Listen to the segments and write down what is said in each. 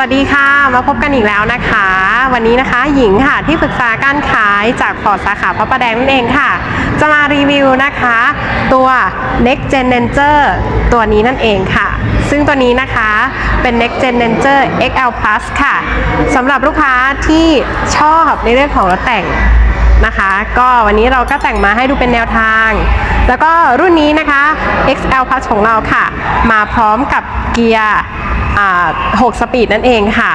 สวัสดีค่ะ มาพบกันอีกแล้วนะคะ วันนี้นะคะหญิงค่ะที่ปรึกษาการขายจากฟอร์ดสาขาพระประแดงนั่นเองค่ะ จะมารีวิวนะคะ ตัว Next Gen Ranger ตัวนี้นั่นเองค่ะ ซึ่งตัวนี้นะคะเป็น Next Gen Ranger XL Plus ค่ะสำหรับลูกค้าที่ชอบในเรื่องของรถแต่งนะคะ ก็วันนี้เราก็แต่งมาให้ดูเป็นแนวทาง แล้วก็รุ่นนี้นะคะ XL Plus ของเราค่ะ มาพร้อมกับเกียร์ 6 สปีดนั่นเองค่ะ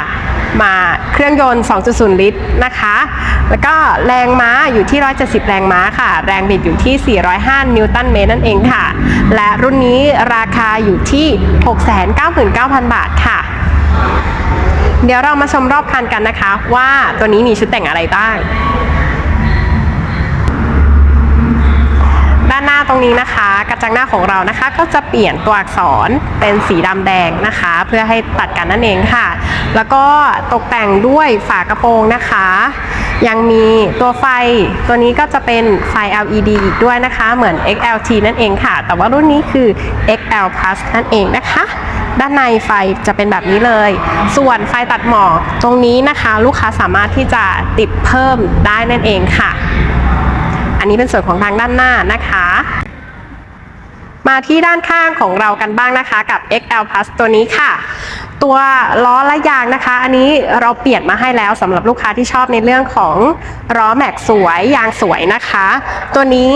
มาเครื่องยนต์ 2.0 ลิตรนะคะ แล้วก็แรงม้าอยู่ที่ 170 แรงม้าค่ะ แรงบิดอยู่ที่ 405 นิวตันเมตรนั่นเองค่ะ และรุ่นนี้ราคาอยู่ที่ 699,000 บาทค่ะ เดี๋ยวเรามาชมรอบคันกันนะคะ ว่าตัวนี้มีชุดแต่งอะไรบ้างานหน้าตรงนี้นะคะ กระจังหน้าของเรานะคะ ก็จะเปลี่ยนตัวอักษรเป็นสีดำแดงนะคะ เพื่อให้ตัดกันนั่นเองค่ะ แล้วก็ตกแต่งด้วยฝากระโปรงนะคะ ยังมีตัวไฟตัวนี้ก็จะเป็นไฟ LED อีกด้วยนะคะ เหมือน XLT นั่นเองค่ะ แต่ว่ารุ่นนี้คือ XL Plus นั่นเองนะคะด้านในไฟจะเป็นแบบนี้เลย ส่วนไฟตัดหมอกตรงนี้นะคะ ลูกค้าสามารถที่จะติดเพิ่มได้นั่นเองค่ะ อันนี้เป็นส่วนของทางด้านหน้านะคะ มาที่ด้านข้างของเรากันบ้างนะคะกับ XL Plus ตัวนี้ค่ะตัวล้อและยางนะคะ อันนี้เราเปลี่ยนมาให้แล้วสำหรับลูกค้าที่ชอบในเรื่องของล้อแม็กสวยยางสวยนะคะ ตัวนี้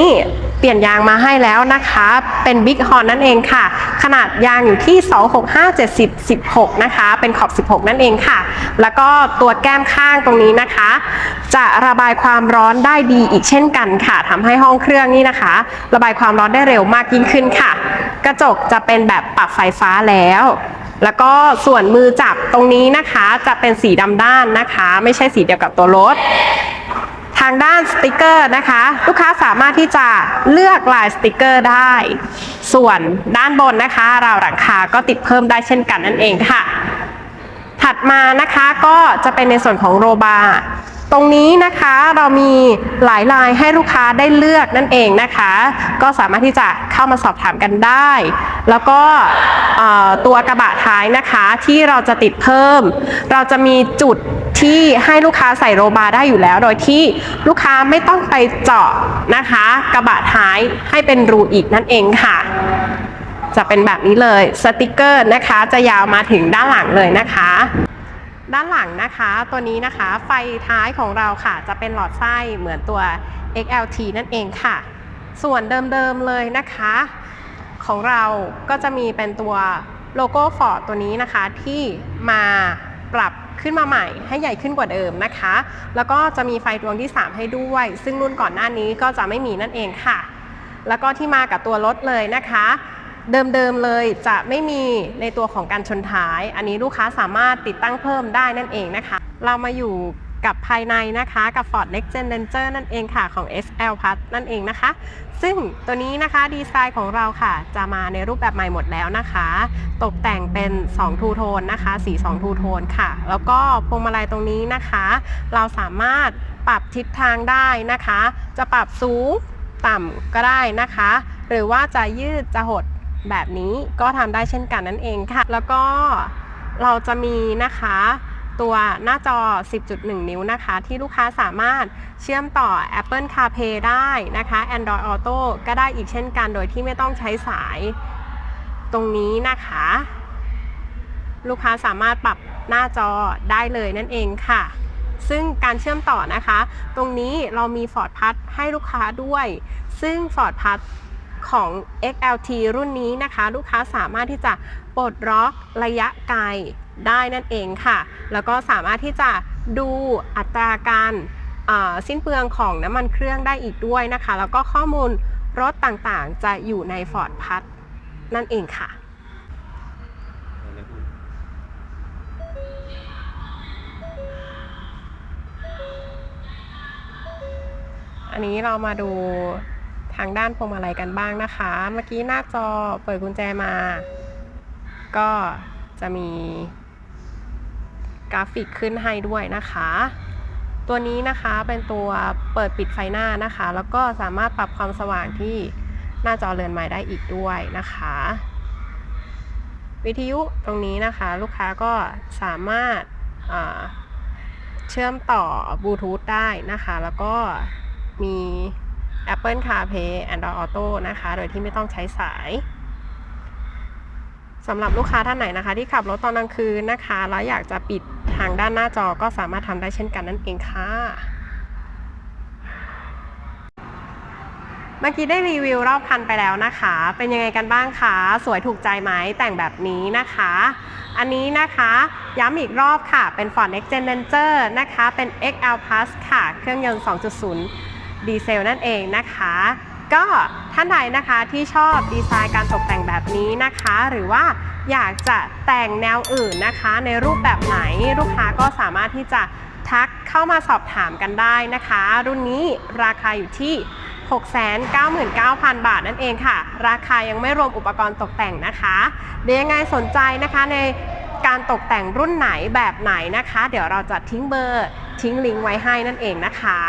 เปลี่ยนยางมาให้แล้วนะคะ เป็น Big Horn นั่นเองค่ะ ขนาดยางอยู่ที่ 265 70 16 นะคะ เป็นขอบ 16 นั่นเองค่ะ แล้วก็ตัวแก้มข้างตรงนี้นะคะ จะระบายความร้อนได้ดีอีกเช่นกันค่ะทำให้ห้องเครื่องนี่นะคะ ระบายความร้อนได้เร็วมากยิ่งขึ้นค่ะ กระจกจะเป็นแบบปรับไฟฟ้าแล้ว แล้วก็ส่วนมือจับตรงนี้นะคะจะเป็นสีดำด้านนะคะ ไม่ใช่สีเดียวกับตัวรถ ทางด้านสติกเกอร์นะคะ ลูกค้าสามารถที่จะเลือกลายสติกเกอร์ได้ ส่วนด้านบนนะคะราวหลังคาก็ติดเพิ่มได้เช่นกันนั่นเองค่ะ ถัดมานะคะก็จะเป็นในส่วนของโรบาร์ ตรงนี้นะคะเรามีหลายลายให้ลูกค้าได้เลือกนั่นเองนะคะ ก็สามารถที่จะเข้ามาสอบถามกันได้ แล้วก็ตัวกระบะท้ายนะคะที่เราจะติดเพิ่ม เราจะมีจุดที่ให้ลูกค้าใส่โรบาร์ได้อยู่แล้ว โดยที่ลูกค้าไม่ต้องไปเจาะนะคะ กระบะท้ายให้เป็นรูอีกนั่นเองค่ะ จะเป็นแบบนี้เลยสติกเกอร์นะคะ จะยาวมาถึงด้านหลังเลยนะคะ ด้านหลังนะคะตัวนี้นะคะไฟท้ายของเราค่ะ จะเป็นหลอดไส้เหมือนตัว XLT นั่นเองค่ะ ส่วนเดิมๆเลยนะคะ ของเราก็จะมีเป็นตัวโลโก้ฟอร์ดตัวนี้นะคะที่มาปรับขึ้นมาใหม่ให้ใหญ่ขึ้นกว่าเดิมนะคะ แล้วก็จะมีไฟดวงที่ 3 ให้ด้วย ซึ่งรุ่นก่อนหน้านี้ก็จะไม่มีนั่นเองค่ะ แล้วก็ที่มากับตัวรถเลยนะคะ เดิมๆเลยจะไม่มีในตัวของการชนท้าย อันนี้ลูกค้าสามารถติดตั้งเพิ่มได้นั่นเองนะคะ เรามาอยู่กับภายในนะคะกับ Ford Next Gen Ranger นั่นเองค่ะของ SL Plus นั่นเองนะคะ ซึ่งตัวนี้นะคะดีไซน์ของเราค่ะ จะมาในรูปแบบใหม่หมดแล้วนะคะ ตกแต่งเป็น2ทูโทนนะคะสี2ทูโทนค่ะ แล้วก็พวงมาลัยตรงนี้นะคะ เราสามารถปรับทิศทางได้นะคะ จะปรับสูงต่ำก็ได้นะคะ หรือว่าจะยืดจะหด แบบนี้ก็ทำได้เช่นกันนั่นเองค่ะ แล้วก็เราจะมีนะคะตัวหน้าจอ 10.1 นิ้วนะคะ ที่ลูกค้าสามารถเชื่อมต่อ Apple CarPlay ได้นะคะ Android Auto ก็ได้อีกเช่นกันโดยที่ไม่ต้องใช้สายตรงนี้นะคะ ลูกค้าสามารถปรับหน้าจอได้เลยนั่นเองค่ะ ซึ่งการเชื่อมต่อนะคะ ตรงนี้เรามี Ford p a s ให้ลูกค้าด้วย ซึ่ง Ford p a s ของ XLT รุ่นนี้นะคะ ลูกค้าสามารถที่จะปลดล็อกระยะไกลได้นั่นเองค่ะ แล้วก็สามารถที่จะดูอัตราการสิ้นเปลืองของน้ำมันเครื่องได้อีกด้วยนะคะ แล้วก็ข้อมูลรถต่างๆ จะอยู่ใน Ford p a s นั่นเองค่ะอันนี้เรามาดู ทางด้านพวงมาลัยกันบ้างนะคะ เมื่อกี้หน้าจอเปิดกุญแจมา ก็จะมีกราฟิกขึ้นให้ด้วยนะคะ ตัวนี้นะคะเป็นตัวเปิดปิดไฟหน้านะคะ แล้วก็สามารถปรับความสว่างที่หน้าจอเรือนไม้ได้อีกด้วยนะคะ วิทยุตรงนี้นะคะ ลูกค้าก็สามารถเชื่อมต่อบลูทูธได้นะคะ แล้วก็มี Apple CarPlay Android Auto นะคะ โดยที่ไม่ต้องใช้สายสำหรับลูกค้าท่านไหนนะคะ ที่ขับรถตอนกลางคืนนะคะ แล้วอยากจะปิดทางด้านหน้าจอก็สามารถทำได้เช่นกันนั่นเองค่ะเมื่อกี้ได้รีวิวรอบคันไปแล้วนะคะ เป็นยังไงกันบ้างคะ สวยถูกใจไหมแต่งแบบนี้นะคะ อันนี้นะคะย้ำอีกรอบค่ะ เป็น Ford Next Gen Ranger นะคะ เป็น XL Plus ค่ะ เครื่องยนต์ 2.0 ดีเซลนั่นเองนะคะ ก็ท่านใดนะคะที่ชอบดีไซน์การตกแต่งแบบนี้นะคะ หรือว่าอยากจะแต่งแนวอื่นนะคะ ในรูปแบบไหนลูกค้าก็สามารถที่จะทักเข้ามาสอบถามกันได้นะคะ รุ่นนี้ราคาอยู่ที่ 699,000 บาทนั่นเองค่ะ ราคายังไม่รวมอุปกรณ์ตกแต่งนะคะเดี๋ยวยังไงสนใจนะคะใน การตกแต่งรุ่นไหนแบบไหนนะคะ เดี๋ยวเราจะทิ้งเบอร์ทิ้งลิงก์ไว้ให้นั่นเองนะคะ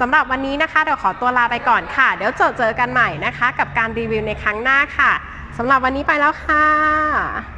สำหรับวันนี้นะคะเดี๋ยวขอตัวลาไปก่อนค่ะ เดี๋ยวเจอเจอกันใหม่นะคะ กับการรีวิวในครั้งหน้าค่ะสำหรับวันนี้ไปแล้วค่ะ